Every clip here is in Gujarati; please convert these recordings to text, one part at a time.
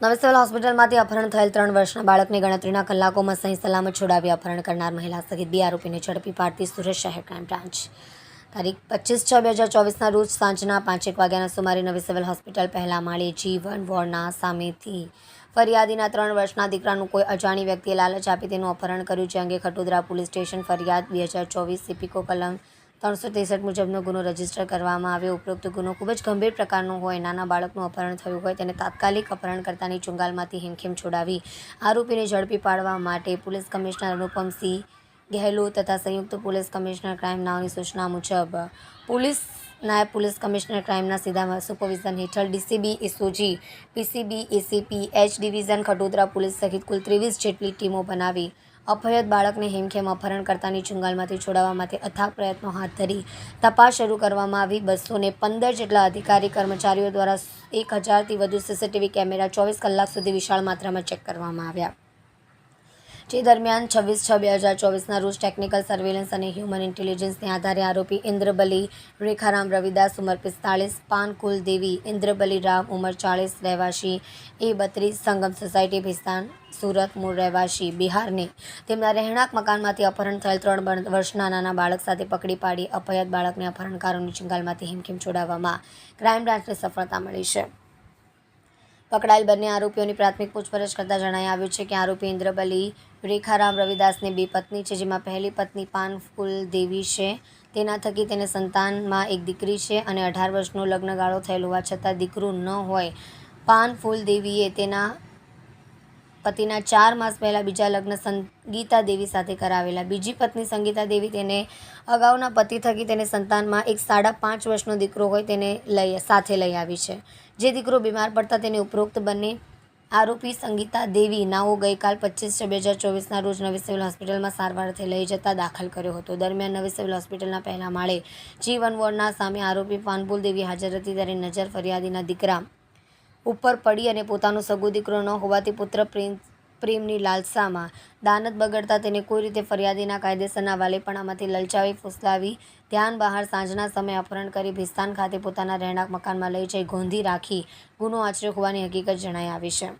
નવી હોસ્પિટલમાંથી અપહરણ થયેલ ત્રણ વર્ષના બાળકને ગણતરીના કલાકોમાં સહી સલામત છોડાવી અપહરણ કરનાર મહિલા સહિત બે આરોપીને ઝડપી પાડતી સુરત શહેર ક્રાઇમ બ્રાન્ચ. તારીખ પચીસ છ બે હજાર ચોવીસના રોજ સાંજના પાંચેક વાગ્યાના સુમારે નવી સિવિલ હોસ્પિટલ પહેલા માળે જીવન વોર્ડના સામેથી ફરિયાદીના ત્રણ વર્ષના દીકરાનું કોઈ અજાણી વ્યક્તિએ લાલચ આપી તેનું અપહરણ કર્યું છે અંગે ખટોદરા પોલીસ સ્ટેશન ફરિયાદ બે હજાર ચોવીસ સિપિકો કલમ ત્રણસો ત્રેસઠ મુજબનો ગુનો રજિસ્ટર કરવામાં આવ્યો. ઉપરોક્ત ગુનો ખૂબ જ ગંભીર પ્રકારનો હોય. નાના બાળકનું અપહરણ થયું હોય. તેને તાત્કાલિક અપહરણકર્તાની ચુંગાલમાંથી હિમખેમ છોડાવી આરોપીને ઝડપી પાડવા માટે પોલીસ કમિશનર અનુપમસિંહ ગહેલોત તથા સંયુક્ત પોલીસ કમિશનર ક્રાઇમ નાઓની સૂચના મુજબ પોલીસ નાયબ પોલીસ કમિશનર ક્રાઇમના સીધા સુપરવિઝન હેઠળ DCB, SOG, PCB, ACP, H division, Khatodara police સહિત કુલ ત્રેવીસ જેટલી ટીમો બનાવી અભયત બાળકને હેમખેમ અપહરણકર્તાની ચુંગાલમાંથી છોડાવવા માટે અથાગ પ્રયત્નો હાથ ધરી. તપાસ શરૂ કરવામાં આવી. બસો પંદર જેટલા અધિકારી કર્મચારીઓ દ્વારા એક હજારથી વધુ સીસીટીવી કેમેરા ચોવીસ કલાક સુધી વિશાળ માત્રામાં ચેક કરવામાં આવ્યા. જે, દરમિયાન છવ્વીસ છ બે હજાર ચોવીસના રોજ ટેકનિકલ સર્વેલન્સ અને હ્યુમન ઇન્ટેલિજન્સને આધારે આરોપી ઇન્દ્રબલી રેખારામ રવિદાસ ઉંમર પિસ્તાળીસ પાન દેવી ઇન્દ્રબલી રામ ઉંમર ચાળીસ રહેવાસી, એ બત્રીસ સંગમ સોસાયટી ભિસ્તાન સુરત મૂળ રહેવાસી બિહારને. તેમના રહેણાંક મકાનમાંથી અપહરણ થયેલ ત્રણ વર્ષના નાના બાળક સાથે પકડી પાડી અપહયાત બાળકને અપહરણકારોની ચિંગાલમાંથી હિમખીમ છોડાવવામાં ક્રાઇમ બ્રાન્ચને સફળતા મળી છે. પકડાયેલ બંને આરોપીઓની પ્રાથમિક પૂછપરછ કરતાં જણાઈ આવ્યું છે કે આરોપી ઇન્દ્રબલી રેખારામ રવિદાસની બે પત્ની છે, જેમાં પહેલી પત્ની પાનફૂલ દેવી છે. તેના થકી તેને સંતાનમાં એક દીકરી છે અને અઢાર વર્ષનો લગ્નગાળો થયેલ હોવા છતાં દીકરું ન હોય. પાનફૂલ દેવીએ તેના પતિના ચાર માસ પહેલાં બીજા લગ્ન સંગીતા દેવી સાથે કરાવેલા. બીજી પત્ની સંગીતા દેવી તેને અગાઉના પતિ થકી તેને સંતાનમાં એક સાડા પાંચ વર્ષનો દીકરો હોય તેને લઈ, સાથે લઈ આવી છે. જે દીકરો બીમાર પડતા તેને ઉપરોક્ત બંને આરોપી સંગીતા દેવી નાઓ ગઈકાલ પચીસ છ બે હજાર ચોવીસના રોજ નવી સિવિલ હોસ્પિટલમાં સારવારથી લઈ જતા દાખલ કર્યો હતો. દરમિયાન નવી સિવિલ હોસ્પિટલના પહેલા માળે જીવન વોર્ડના સામે આરોપી પાનપુલ દેવી હાજર હતી. ત્યારે નજર ફરિયાદીના દીકરા ઉપર પડી અને પોતાનો સગો દીકરો ન હોવાથી પુત્ર પ્રેમ પ્રેમની લાલસામાં દાનત બગડતા તેને કોઈ રીતે ફરિયાદીના કાયદેસરના વાલેપણામાંથી લલચાવી ફૂસલાવી, ધ્યાન બહાર સાંજના સમયે અપહરણ કરી ભિસ્તાન ખાતે પોતાના રહેણાંક મકાનમાં લઈ જઈ ગોંધી રાખી ગુનો આચર્યો હોવાની હકીકત જણાઈ આવી છે.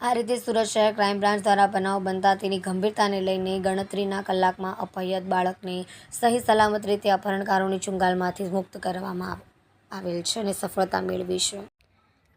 આ રીતે સુરત શહેર ક્રાઇમ બ્રાન્ચ દ્વારા બનાવ બનતા તેની ગંભીરતાને લઈને ગણતરીના કલાકમાં અપહયત બાળકને સહી સલામત રીતે અપહરણકારોની ચુંગાલમાંથી મુક્ત કરવામાં આવેલ છે અને સફળતા મેળવી છે.